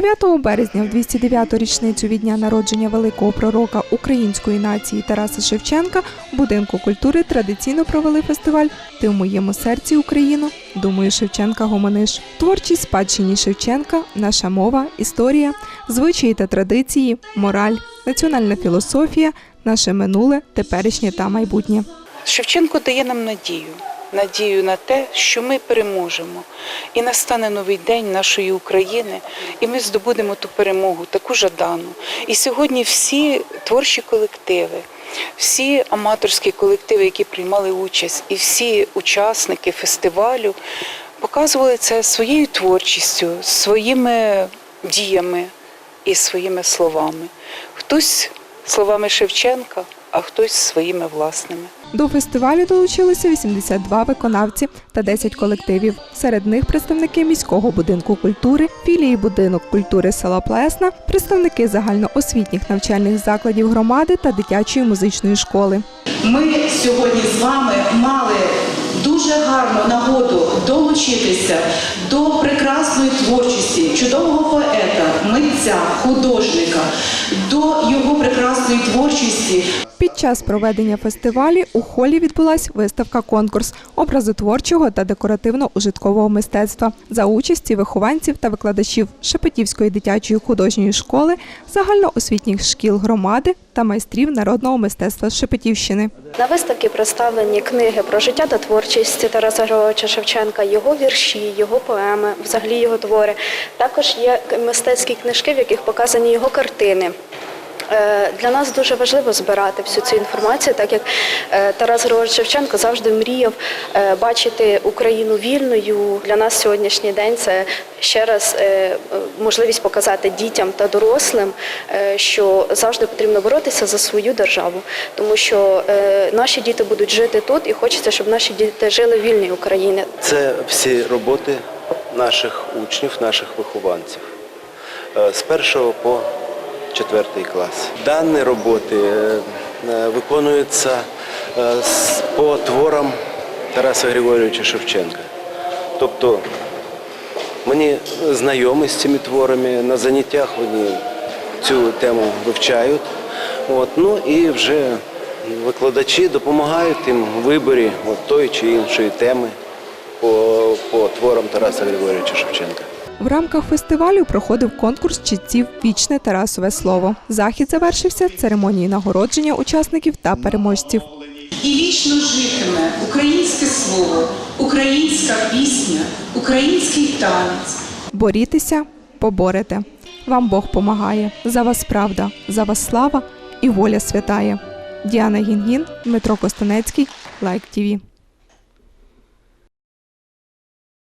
9 березня, в 209-ту річницю від дня народження великого пророка української нації Тараса Шевченка, в будинку культури традиційно провели фестиваль Ти в моєму серці Україну. Думаю, Шевченка гомониш. Творчій спадщині Шевченка, наша мова, історія, звичаї та традиції, мораль, національна філософія, наше минуле, теперішнє та майбутнє. Шевченко дає нам надію. Надію на те, що ми переможемо, і настане новий день нашої України, і ми здобудемо ту перемогу, таку жадану. І сьогодні всі творчі колективи, всі аматорські колективи, які приймали участь, і всі учасники фестивалю показували це своєю творчістю, своїми діями і своїми словами. Хтось словами Шевченка, а хтось своїми власними. До фестивалю долучилися 82 виконавці та 10 колективів. Серед них представники міського будинку культури, філії будинок культури села Плесна, представники загальноосвітніх навчальних закладів громади та дитячої музичної школи. Ми сьогодні з вами мали дуже гарну нагоду долучитися до прекрасної творчості чудового поета, митця, художника, до його прекрасної творчості. Під час проведення фестивалю у холі відбулась виставка-конкурс образотворчого та декоративно-ужиткового мистецтва за участі вихованців та викладачів Шепетівської дитячої художньої школи, загальноосвітніх шкіл громади та майстрів народного мистецтва Шепетівщини. На виставці представлені книги про життя та творчість Тараса Григоровича Шевченка, його вірші, його поеми, взагалі його твори. Також є мистецькі книжки, в яких показані його картини. Е, Для нас дуже важливо збирати всю цю інформацію, так як е, Тарас Григорович Шевченко завжди мріяв е, бачити Україну вільною. Для нас сьогоднішній день це ще раз можливість показати дітям та дорослим, що завжди потрібно боротися за свою державу, тому що наші діти будуть жити тут, і хочеться, щоб наші діти жили в вільній Україні. Це всі роботи наших учнів, наших вихованців з першого по четвертий клас. Дані роботи е, е, виконуються е, по творам Тараса Григорьовича Шевченка. Тобто мені знайомі з цими творами, на заняттях вони цю тему вивчають. От, ну і вже викладачі допомагають їм у виборі от тої чи іншої теми по, по творам Тараса Григорьовича Шевченка. В рамках фестивалю проходив конкурс читців Вічне Тарасове слово. Захід завершився церемонією нагородження учасників та переможців. І вічно житиме українське слово, українська пісня, український танець. Борітеся, поборете. Вам Бог помагає. За вас правда, за вас слава і воля святає. Діана Гінгін, Дмитро Костанецький, Лайк ТІВІ.